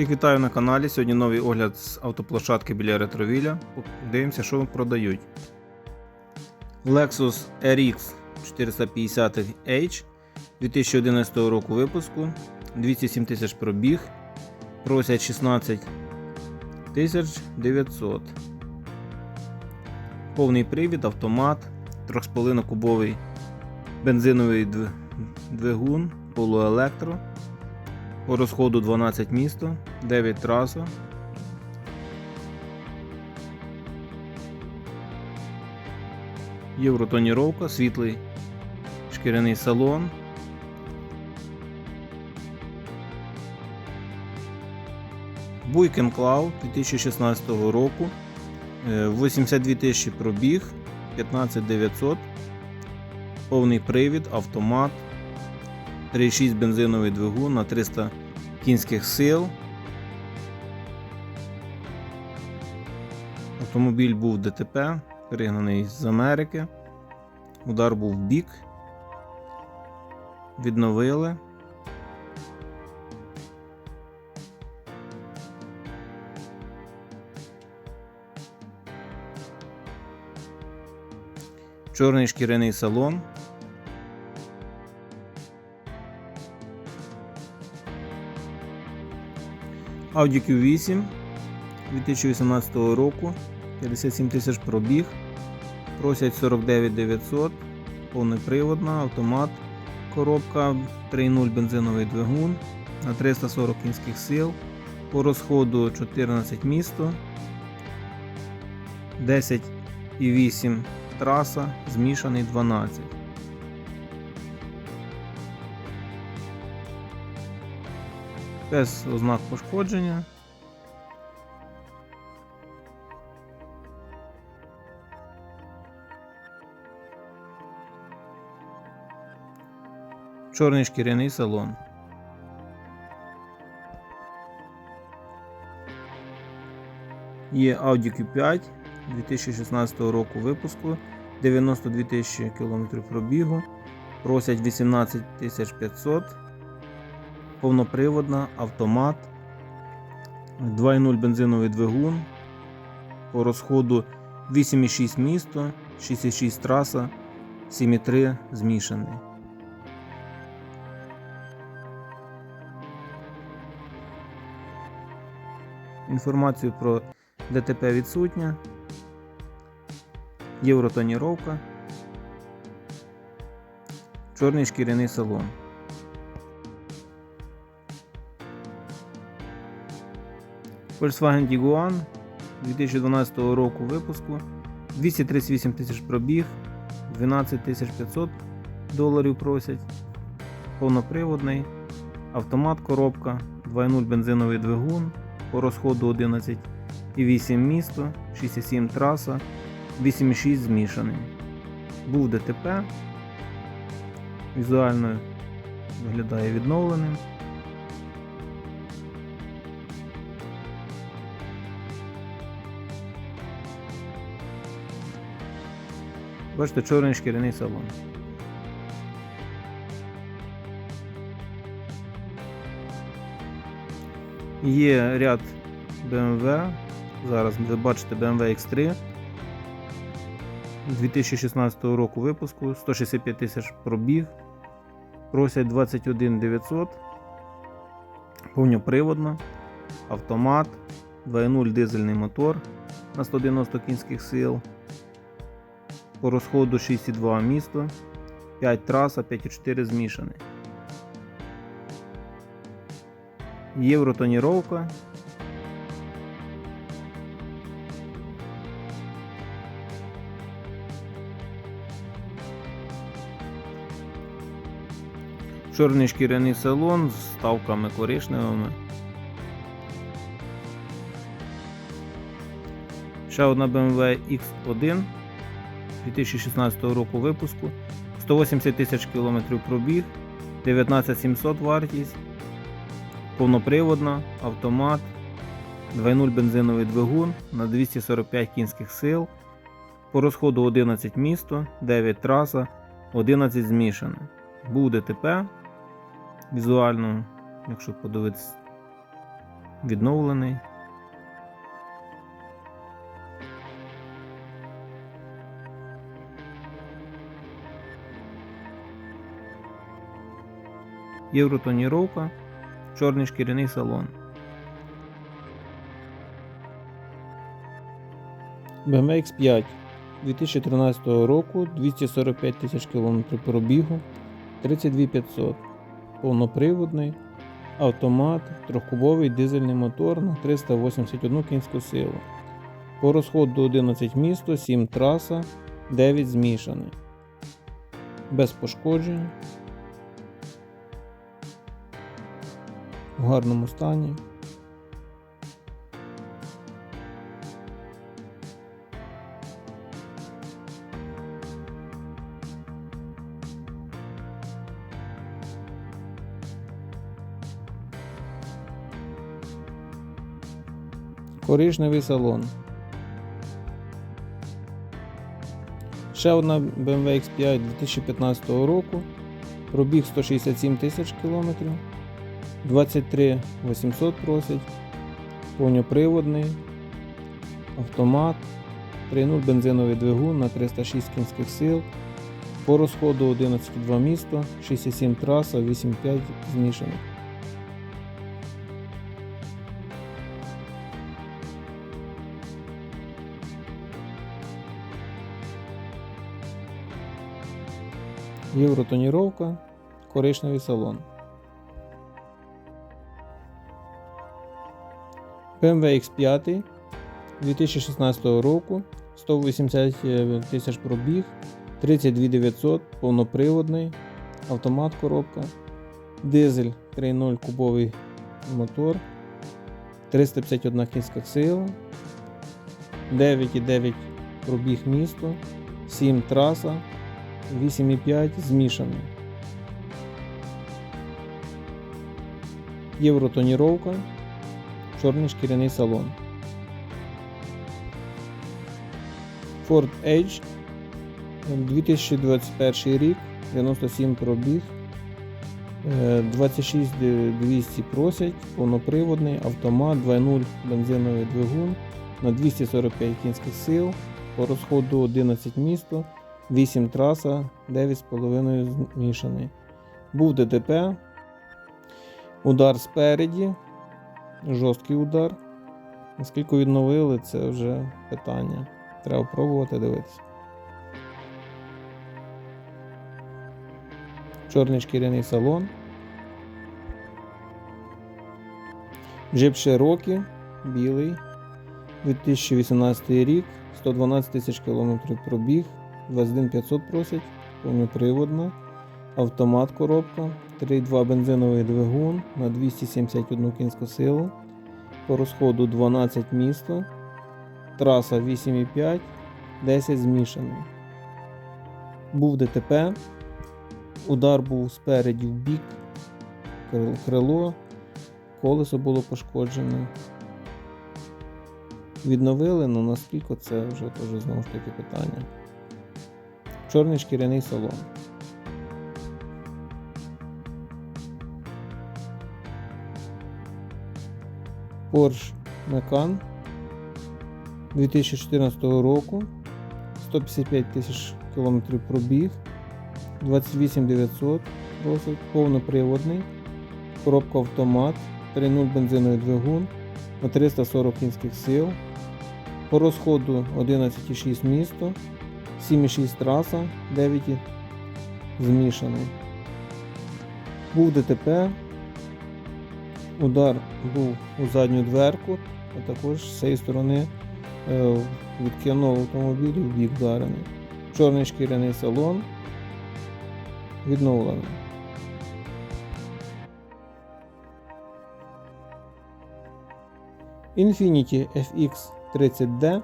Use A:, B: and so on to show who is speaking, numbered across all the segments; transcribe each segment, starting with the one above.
A: Всіх вітаю на каналі. Сьогодні новий огляд з автоплощадки біля ретровіля. Дивимося, що продають. Lexus RX 450H 2011 року випуску. 207 тисяч пробіг. Просять 16 900. Повний привід, автомат, 3,5 кубовий бензиновий двигун, полуелектро. По розходу 12 місто, 9 траса. Євротоніровка, світлий шкіряний салон. Буйкен Cloud 2016 року. Е, 82 тисячі пробіг, 15 900. Повний привід, автомат. 3,6 бензиновий двигун на 300 кінських сил. Автомобіль був ДТП, пригнаний з Америки. Удар був в бік. Відновили. Чорний шкіряний салон. Audi Q8 2018 року. 57 тисяч пробіг. Просять 49 900. Повноприводна, автомат. Коробка 3.0 бензиновий двигун на 340 кінських сил. По розходу 14 місто. 10,8 траса, змішаний 12. Без ознак пошкодження. Чорний шкіряний салон. Є Audi Q5 2016 року випуску, 92 тисячі кілометрів пробігу, просять 18 500, повноприводна, автомат, 2.0 бензиновий двигун, по розходу 8,6 місто, 6,6 траса, 7,3 змішаний. Інформацію про ДТП відсутня. Євротоніровка. Чорний шкіряний салон. Volkswagen Tiguan 2012 року випуску. 238 тисяч пробіг, 12 500 доларів просять. Повноприводний. Автомат коробка, 2.0 бензиновий двигун, по розходу 11,8 місто, 6,7 траса, 8,6 змішаний. Був ДТП. Візуально виглядає відновленим. Бачите, чорний шкіряний салон. Є ряд BMW. Зараз ви бачите BMW X3 2016 року випуску, 165 тисяч пробіг. Просять 21 900. Повноприводна, автомат, 2.0 дизельний мотор на 190 кінських сил. По розходу 6,2 місто, 5 траса, 5,4 змішаний. Євротоніровка. Чорний шкіряний салон з ставками коричневими. Ще одна BMW X1 2016 року випуску. 180 тисяч кілометрів пробіг, 19700 вартість, повноприводна, автомат, 2.0 бензиновий двигун на 245 кінських сил. По розходу 11 місто, 9 траса, 11 змішане. Був ДТП. Візуально, якщо подивитися відновлений. Євротоніровка, чорний шкіряний салон. BMW X5 2013 року 245 тисяч км пробігу, 32500, повноприводний, автомат, трьохкубовий дизельний мотор на 381 кінську силу. По розходу 11 місто, 7 траса, 9 змішаний. Без пошкоджень. В гарному стані. Коричневий салон. Ще одна BMW X5 2015 року. Пробіг 167 тисяч кілометрів. 23 800 просить. Повноприводний. Автомат. 3.0 бензиновий двигун на 306 кінських сил. По розходу 11,2 місто, 67 траса, 8,5 змішаних. Євротоніровка, коричневий салон. BMW X5 2016 року 180 тисяч пробіг, 32 900, повноприводний, автомат коробка, дизель 3.0 кубовий мотор, 351 кінська сила, 9,9 пробіг місто, 7 траса, 8,5 змішаний. Євротоніровка, чорний шкіряний салон. Ford Edge 2021 рік, 97 пробіг, е, 26 200 просять, повноприводний, автомат, 2.0 бензиновий двигун на 245 кінських сил, по розходу 11 місто, 8 траса, 9,5 змішаний. Був ДТП, удар спереді, жорсткий удар. Наскільки відновили, це вже питання. Треба пробувати дивитися. Чорний шкіряний салон. Джип Cherokee, білий. 2018 рік, 112 тисяч кілометрів пробіг, 21500 просять, повноприводна, автомат коробка, 3,2 бензиновий двигун на 271 кінську силу, по розходу 12 місто, траса 8,5, 10 змішаний. Був ДТП, удар був спереді в бік, крило, колесо було пошкоджене. Відновили, але наскільки це вже теж знову ж таки питання. Чорний шкіряний салон. Porsche Macan 2014 року. 155 тисяч кілометрів пробіг. 28 900 просить, повноприводний. Коробка автомат, 3.0 бензиновий двигун на 340 кінських сил. По розходу 11,6 місто, 7,6 траса, 9 змішаний. Був ДТП. Удар був у задню дверку, а також з цієї сторони е, відкинув автомобіль в бік вдарений. Чорний шкіряний салон відновлений. Infiniti FX30D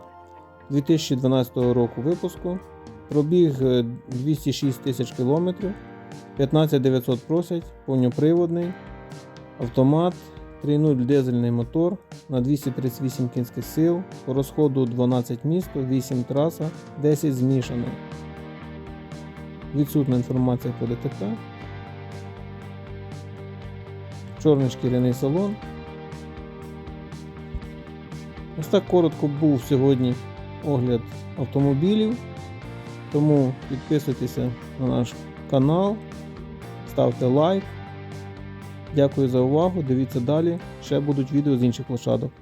A: 2012 року випуску. Пробіг е, 206 тисяч кілометрів, 15 900 просять, повноприводний, автомат, 3.0 дизельний мотор на 238 кінських сил, по розходу 12 місто, 8 траса, 10 змішаний. Відсутна інформація по ДТП. Чорний шкіряний салон. Ось так коротко був сьогодні огляд автомобілів. Тому підписуйтеся на наш канал, ставте лайк. Дякую за увагу. Дивіться далі. Ще будуть відео з інших площадок.